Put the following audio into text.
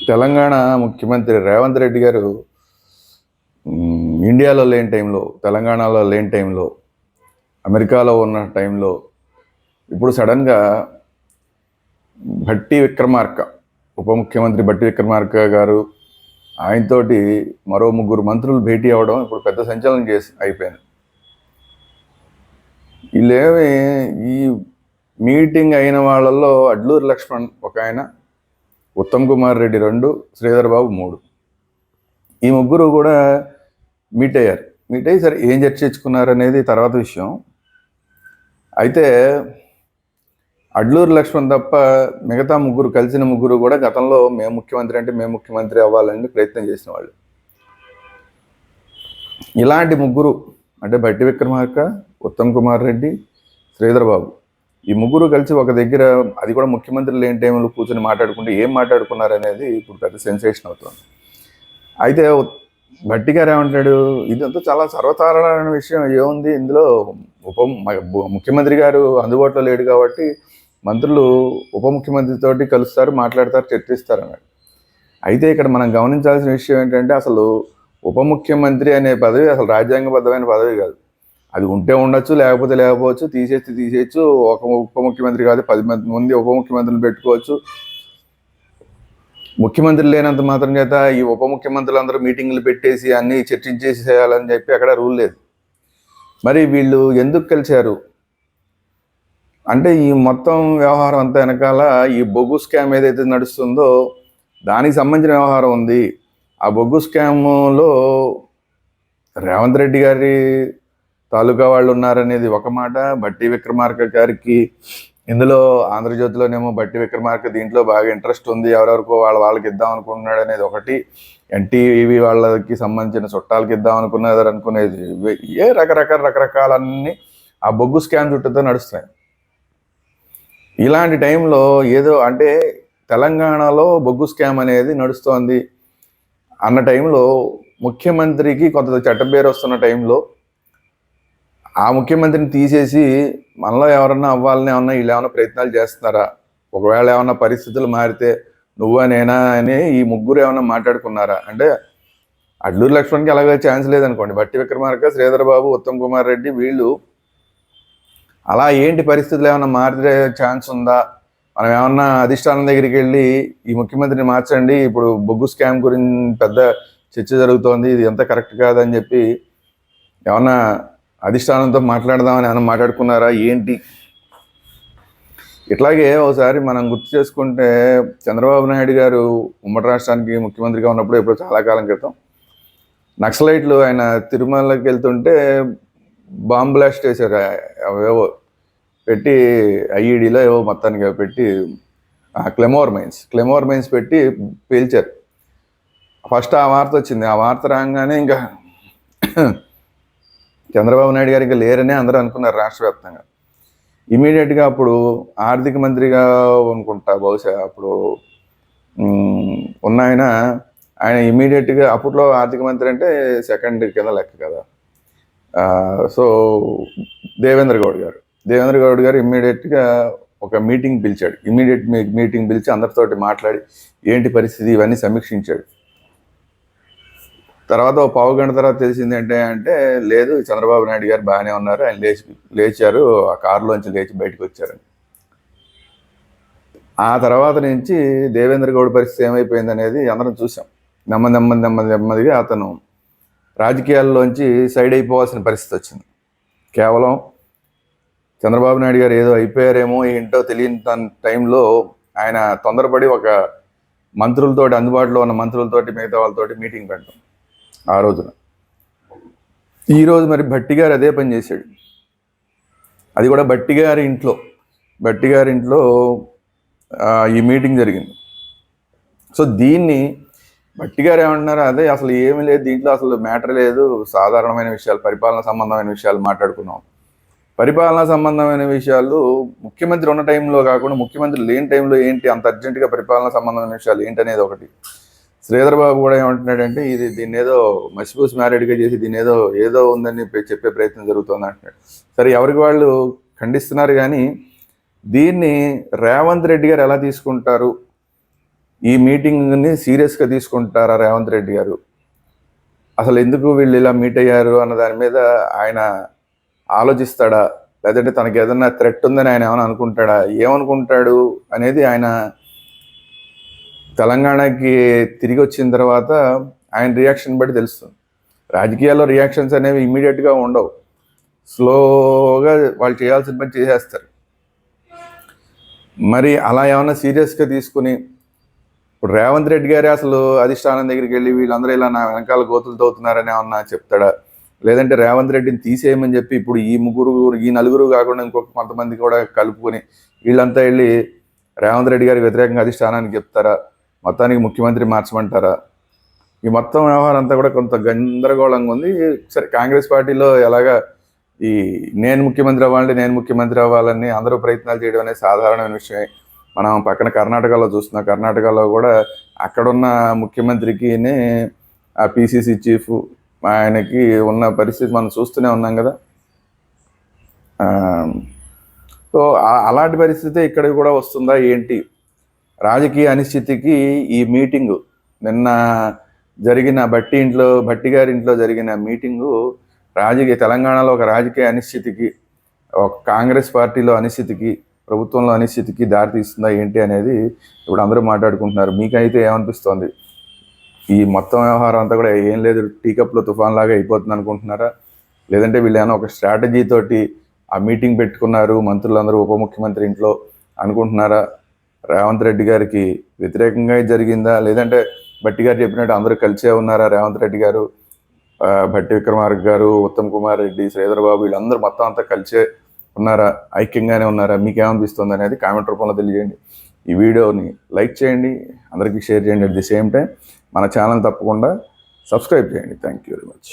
తెలంగాణ ముఖ్యమంత్రి రేవంత్ రెడ్డి గారు ఇండియాలో లేని టైంలో తెలంగాణలో లేని టైంలో అమెరికాలో ఉన్న టైంలో ఇప్పుడు సడన్గా భట్టి విక్రమార్క ఉప ముఖ్యమంత్రి భట్టి విక్రమార్క గారు ఆయనతోటి మరో ముగ్గురు మంత్రులు భేటీ అవ్వడం ఇప్పుడు పెద్ద సంచలనం చేసి అయిపోయింది. వీళ్ళేమి ఈ మీటింగ్ అయిన వాళ్ళల్లో అడ్లూరు లక్ష్మణ్ ఒక ఆయన ఉత్తమ్ కుమార్ రెడ్డి రెండు శ్రీధర్ బాబు మూడు. ఈ ముగ్గురు కూడా మీట్ అయ్యారు. మీట్ అయ్యి సరే ఏం చర్చించుకున్నారు అనేది తర్వాత విషయం. అయితే అడ్లూరు లక్ష్మణ్ తప్ప మిగతా ముగ్గురు కలిసిన ముగ్గురు కూడా గతంలో మేము ముఖ్యమంత్రి అంటే మేము ముఖ్యమంత్రి అవ్వాలని ప్రయత్నం చేసిన వాళ్ళు. ఇలాంటి ముగ్గురు అంటే బట్టి విక్రమార్క ఉత్తమ్ కుమార్ రెడ్డి శ్రీధర్ బాబు. ఈ ముగ్గురు కలిసి ఒక దగ్గర అది కూడా ముఖ్యమంత్రి లేని టైంలో కూర్చొని మాట్లాడుకుంటే ఏం మాట్లాడుకున్నారు అనేది ఇప్పుడు పెద్ద సెన్సేషన్ అవుతుంది. అయితే భట్టి గారు ఏమంటాడు ఇదంతా చాలా సర్వసాధారణ విషయం. ఏముంది? ఇందులో ఉప ముఖ్యమంత్రి గారు అందుబాటులో లేడు కాబట్టి మంత్రులు ఉప ముఖ్యమంత్రితోటి కలుస్తారు మాట్లాడతారు చర్చిస్తారు అన్నాడు. అయితే ఇక్కడ మనం గమనించాల్సిన విషయం ఏంటంటే అసలు ఉప ముఖ్యమంత్రి అనే పదవి అసలు రాజ్యాంగబద్ధమైన పదవి కాదు. అది ఉంటే ఉండొచ్చు లేకపోతే లేకపోవచ్చు తీసేస్తే తీసేయచ్చు ఒక ఉప ముఖ్యమంత్రి కాదు పది మంది మంది ఉప ముఖ్యమంత్రిని పెట్టుకోవచ్చు. ముఖ్యమంత్రి లేనంత మాత్రం చేత ఈ ఉప ముఖ్యమంత్రులు అందరూ మీటింగ్లు పెట్టేసి అన్ని చర్చించేసి చేయాలని చెప్పి అక్కడ రూల్ లేదు. మరి వీళ్ళు ఎందుకు కలిశారు? అంటే ఈ మొత్తం వ్యవహారం అంతా వెనకాల ఈ బొగ్గు స్కామ్ ఏదైతే నడుస్తుందో దానికి సంబంధించిన వ్యవహారం ఉంది. ఆ బొగ్గు స్కామ్లో రేవంత్ రెడ్డి గారి తాలూకా వాళ్ళు ఉన్నారనేది ఒక మాట. బట్టి విక్రమార్క గారికి ఇందులో ఆంధ్రజ్యోతిలోనేమో బట్టి విక్రమార్క దీంట్లో బాగా ఇంట్రెస్ట్ ఉంది. ఎవరెవరికో వాళ్ళ వాళ్ళకి ఇద్దాం అనుకుంటున్నాడు అనేది ఒకటి. ఎన్టీవీ వాళ్ళకి సంబంధించిన చుట్టాలకి ఇద్దాం అనుకున్నారు అనుకునేది. ఏ రకరకాల రకరకాలన్నీ ఆ బొగ్గు స్కామ్ చుట్టూతో నడుస్తున్నాయి. ఇలాంటి టైంలో ఏదో అంటే తెలంగాణలో బొగ్గు స్కామ్ అనేది నడుస్తోంది అన్న టైంలో ముఖ్యమంత్రికి కొంత చట్టం పేరు వస్తున్న టైంలో ఆ ముఖ్యమంత్రిని తీసేసి మనలో ఎవరన్నా అవ్వాలని ఏమన్నా వీళ్ళు ఏమైనా ప్రయత్నాలు చేస్తున్నారా? ఒకవేళ ఏమన్నా పరిస్థితులు మారితే నువ్వా నేనా అని ఈ ముగ్గురు ఏమైనా మాట్లాడుకున్నారా? అంటే అడ్లూరు లక్ష్మణ్కి అలాగే ఛాన్స్ లేదనుకోండి. బట్టి విక్రమార్క శ్రీధర్ బాబు ఉత్తమ్ కుమార్ రెడ్డి వీళ్ళు అలా ఏంటి పరిస్థితులు? ఏమైనా మారే ఛాన్స్ ఉందా? మనం ఏమన్నా అధిష్టానం దగ్గరికి వెళ్ళి ఈ ముఖ్యమంత్రిని మార్చండి. ఇప్పుడు బొగ్గు స్కామ్ గురించి పెద్ద చర్చ జరుగుతోంది. ఇది ఎంత కరెక్ట్ కాదని చెప్పి ఏమన్నా అధిష్టానంతో మాట్లాడదామని ఆయన మాట్లాడుకున్నారా? ఏంటి? ఇట్లాగే ఒకసారి మనం గుర్తు చేసుకుంటే చంద్రబాబు నాయుడు గారు ఉమ్మడి రాష్ట్రానికి ముఖ్యమంత్రిగా ఉన్నప్పుడు ఎప్పుడో చాలా కాలం క్రితం నక్సలైట్లు ఆయన తిరుమలకి వెళ్తుంటే బాంబ్ బ్లాస్ట్ చేశారు. అవేవో పెట్టి ఐఈడీలో ఏవో మొత్తానికి పెట్టి ఆ, క్లెమోర్ మైన్స్ క్లెమోర్ మైన్స్ పెట్టి పేల్చారు. ఫస్ట్ ఆ వార్త వచ్చింది. ఆ వార్త రాగానే ఇంకా చంద్రబాబు నాయుడు గారికి లేరనే అందరూ అనుకున్నారు రాష్ట్ర వ్యాప్తంగా. ఇమీడియట్గా అప్పుడు ఆర్థిక మంత్రిగా అనుకుంటా బహుశా అప్పుడు ఉన్న ఆయన ఆయన ఇమీడియట్గా అప్పట్లో ఆర్థిక మంత్రి అంటే సెకండ్ కింద లెక్క కదా. సో దేవేంద్ర గౌడ్ గారు. దేవేంద్ర గౌడ్ గారు ఇమ్మీడియట్గా ఒక మీటింగ్ పిలిచాడు. ఇమ్మీడియట్ మీటింగ్ పిలిచి అందరితోటి మాట్లాడి ఏంటి పరిస్థితి ఇవన్నీ సమీక్షించాడు. తర్వాత ఓ పావు గంట తర్వాత తెలిసింది ఏంటి అంటే లేదు చంద్రబాబు నాయుడు గారు బాగానే ఉన్నారు. ఆయన లేచి లేచారు. ఆ కారులోంచి లేచి బయటకు వచ్చారని ఆ తర్వాత నుంచి దేవేంద్ర గౌడ్ పరిస్థితి ఏమైపోయింది అనేది అందరం చూసాం. నెమ్మది నెమ్మది నెమ్మది నెమ్మదిగా అతను రాజకీయాల్లోంచి సైడ్ అయిపోవాల్సిన పరిస్థితి వచ్చింది. కేవలం చంద్రబాబు నాయుడు గారు ఏదో అయిపోయారేమో ఏంటో తెలియని తన టైంలో ఆయన తొందరపడి ఒక మంత్రులతోటి అందుబాటులో ఉన్న మంత్రులతోటి మిగతా వాళ్ళతోటి మీటింగ్ పెట్టడం. ఆ రోజున. ఈరోజు మరి భట్టి గారు అదే పని చేశాడు. అది కూడా భట్టి గారి ఇంట్లో. భట్టి గారి ఇంట్లో ఈ మీటింగ్ జరిగింది. సో దీన్ని భట్టి గారు ఏమంటున్నారు అదే అసలు ఏమీ లేదు. దీంట్లో అసలు మ్యాటర్ లేదు. సాధారణమైన విషయాలు పరిపాలన సంబంధమైన విషయాలు మాట్లాడుకున్నాం. పరిపాలనా సంబంధమైన విషయాలు ముఖ్యమంత్రి ఉన్న టైంలో కాకుండా ముఖ్యమంత్రి లేని టైంలో ఏంటి? అంత అర్జెంటుగా పరిపాలనా సంబంధమైన విషయాలు ఏంటి అనేది ఒకటి. శ్రీధర్ బాబు కూడా ఏమంటున్నాడంటే ఇది దీన్ని ఏదో మసిపూసి మ్యారేడ్గా చేసి దీని ఏదో ఏదో ఉందని చెప్పే ప్రయత్నం జరుగుతుంది అంటున్నాడు. సరే ఎవరికి వాళ్ళు ఖండిస్తున్నారు కానీ దీన్ని రేవంత్ రెడ్డి గారు ఎలా తీసుకుంటారు? ఈ మీటింగ్ని సీరియస్గా తీసుకుంటారా రేవంత్ రెడ్డి గారు? అసలు ఎందుకు వీళ్ళు ఇలా మీట్ అయ్యారు అన్న దాని మీద ఆయన ఆలోచిస్తాడా? లేదంటే తనకి ఏదైనా థ్రెట్ ఉందని ఆయన ఏమైనా అనుకుంటాడా? ఏమనుకుంటాడు అనేది ఆయన తెలంగాణకి తిరిగి వచ్చిన తర్వాత ఆయన రియాక్షన్ బట్టి తెలుస్తుంది. రాజకీయాల్లో రియాక్షన్స్ అనేవి ఇమీడియట్గా ఉండవు. స్లోగా వాళ్ళు చేయాల్సిన పని చేసేస్తారు. మరి అలా ఏమైనా సీరియస్గా తీసుకుని ఇప్పుడు రేవంత్ రెడ్డి గారే అసలు అధిష్టానం దగ్గరికి వెళ్ళి వీళ్ళందరూ ఇలా నా వెనకాల గోతులు తవ్వుతున్నారని ఏమన్నా చెప్తాడా? లేదంటే రేవంత్ రెడ్డిని తీసేయమని చెప్పి ఇప్పుడు ఈ ముగ్గురు ఈ నలుగురు కాకుండా ఇంకొక కొంతమంది కూడా కలుపుకొని వీళ్ళంతా వెళ్ళి రేవంత్ రెడ్డి గారికి వ్యతిరేకంగా అధిష్టానానికి చెప్తారా? మొత్తానికి ముఖ్యమంత్రి మార్చమంటారా? ఈ మొత్తం వ్యవహారం అంతా కూడా కొంత గందరగోళంగా ఉంది. సరే కాంగ్రెస్ పార్టీలో ఎలాగా ఈ నేను ముఖ్యమంత్రి అవ్వాలంటే నేను ముఖ్యమంత్రి అవ్వాలని అందరూ ప్రయత్నాలు చేయడం అనేది సాధారణమైన విషయమే. మనం పక్కన కర్ణాటకలో చూస్తున్నాం. కర్ణాటకలో కూడా అక్కడున్న ముఖ్యమంత్రికినే ఆ పిసిసి చీఫ్ ఆయనకి ఉన్న పరిస్థితి మనం చూస్తూనే ఉన్నాం కదా. సో అలాంటి పరిస్థితే ఇక్కడ కూడా వస్తుందా ఏంటి? రాజకీయ అనిశ్చితికి ఈ మీటింగు నిన్న జరిగిన బట్టి ఇంట్లో భట్టి గారి ఇంట్లో జరిగిన మీటింగు రాజకీయ తెలంగాణలో ఒక రాజకీయ అనిశ్చితికి ఒక కాంగ్రెస్ పార్టీలో అనిశ్చితికి ప్రభుత్వంలో అనిశ్చితికి దారితీస్తుందా ఏంటి అనేది ఇప్పుడు అందరూ మాట్లాడుకుంటున్నారు. మీకైతే ఏమనిపిస్తోంది? ఈ మొత్తం వ్యవహారం అంతా కూడా ఏం లేదు టీకప్లో తుఫాన్ లాగా అయిపోతుంది అనుకుంటున్నారా? లేదంటే వీళ్ళు ఏమైనా ఒక స్ట్రాటజీ తోటి ఆ మీటింగ్ పెట్టుకున్నారు మంత్రులందరూ ఉప ముఖ్యమంత్రి ఇంట్లో అనుకుంటున్నారా? రేవంత్ రెడ్డి గారికి వ్యతిరేకంగా జరిగిందా? లేదంటే భట్టి గారు చెప్పినట్టు అందరూ కలిసే ఉన్నారా రేవంత్ రెడ్డి గారు? భట్టి విక్రమార్క గారు ఉత్తమ్ కుమార్ రెడ్డి శ్రీధర్ బాబు వీళ్ళందరూ మొత్తం అంతా కలిసే ఉన్నారా? ఐక్యంగానే ఉన్నారా? మీకేమనిపిస్తుంది అనేది కామెంట్ రూపంలో తెలియజేయండి. ఈ వీడియోని లైక్ చేయండి అందరికీ షేర్ చేయండి. అట్ ది సేమ్ టైం మన ఛానల్ తప్పకుండా సబ్స్క్రైబ్ చేయండి. Thank you very much